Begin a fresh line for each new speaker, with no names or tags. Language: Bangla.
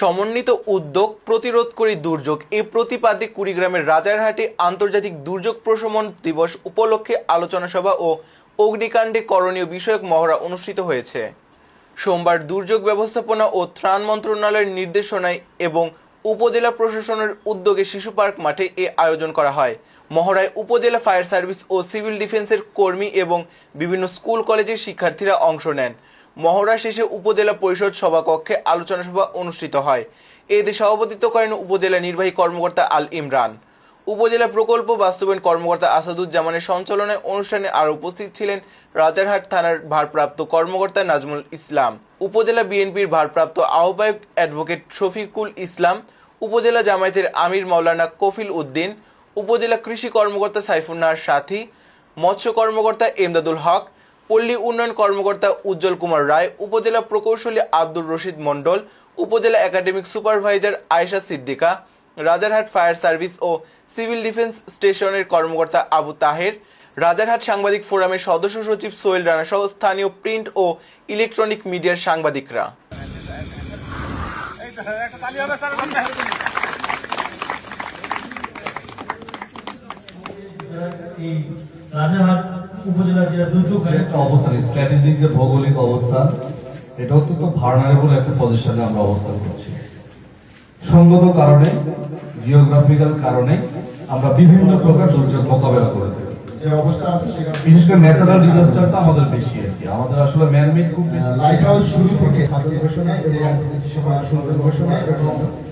সমন্বিত উদ্যোগ প্রতিরোধ করি দুর্যোগ এ প্রতিপাদ্যে কুড়িগ্রামের রাজারহাটে আন্তর্জাতিক দুর্যোগ প্রশমন দিবস উপলক্ষে আলোচনা সভা ও অগ্নিকাণ্ডে করণীয় বিষয়ক মহড়া অনুষ্ঠিত হয়েছে সোমবার দুর্যোগ ব্যবস্থাপনা ও ত্রাণ মন্ত্রণালয়ের নির্দেশনায় এবং উপজেলা প্রশাসনের উদ্যোগে শিশু পার্ক মাঠে এ আয়োজন করা হয় মহড়ায় উপজেলা ফায়ার সার্ভিস ও সিভিল ডিফেন্সের কর্মী এবং বিভিন্ন স্কুল কলেজের শিক্ষার্থীরা অংশ নেন মহড়া শেষে উপজেলা পরিষদ সভাকক্ষে আলোচনা সভা অনুষ্ঠিত হয় এতে সভাপতিত্ব করেন উপজেলা নির্বাহী কর্মকর্তা আল ইমরান উপজেলা প্রকল্প বাস্তবায়ন কর্মকর্তা আসাদুজ্জামানের সঞ্চালনে অনুষ্ঠানে আর উপস্থিত ছিলেন রাজারহাট থানার ভারপ্রাপ্ত কর্মকর্তা নাজমুল ইসলাম উপজেলা বিএনপির ভারপ্রাপ্ত আহ্বায়ক অ্যাডভোকেট শফিকুল ইসলাম উপজেলা জামায়াতের আমির মাওলানা কফিল উদ্দিন উপজেলা কৃষি কর্মকর্তা সাইফুন্নার সাথী মৎস্য কর্মকর্তা এমদাদুল হক পল্লী উন্নয়ন কর্মকর্তা উজ্জ্বল কুমার রায় উপজেলা প্রকৌশলী Abdur Rashid Mondal upazila academic supervisor Ayesha Siddika Rajarhat fire service ও সিভিল ডিফেন্স স্টেশনের কর্মকর্তা আবু তাহের রাজারহাট সাংবাদিক ফোরামের সদস্য সচিব সোহেল রানা সহ স্থানীয় প্রিন্ট ও ইলেকট্রনিক মিডিয়ার সাংবাদিকরা
Thank you. রাজারহাট উপজেলা যেটা দুর্যোগ একটা অবস্থান স্ট্র্যাটেজিক যে ভৌগোলিক অবস্থান এটা অত্যন্ত ভার্নারেবল একটা পজিশনে আমরা অবস্থান করছি সঙ্গত কারণে জিওগ্রাফিক্যাল কারণে আমরা বিভিন্ন প্রকার দুর্যোগ মোকাবেলা করে থাকি বিশেষ করে ন্যাচারাল ডিজাস্টারটা আমাদের বেশি আর কি আমাদের আসলে ম্যানমেড খুব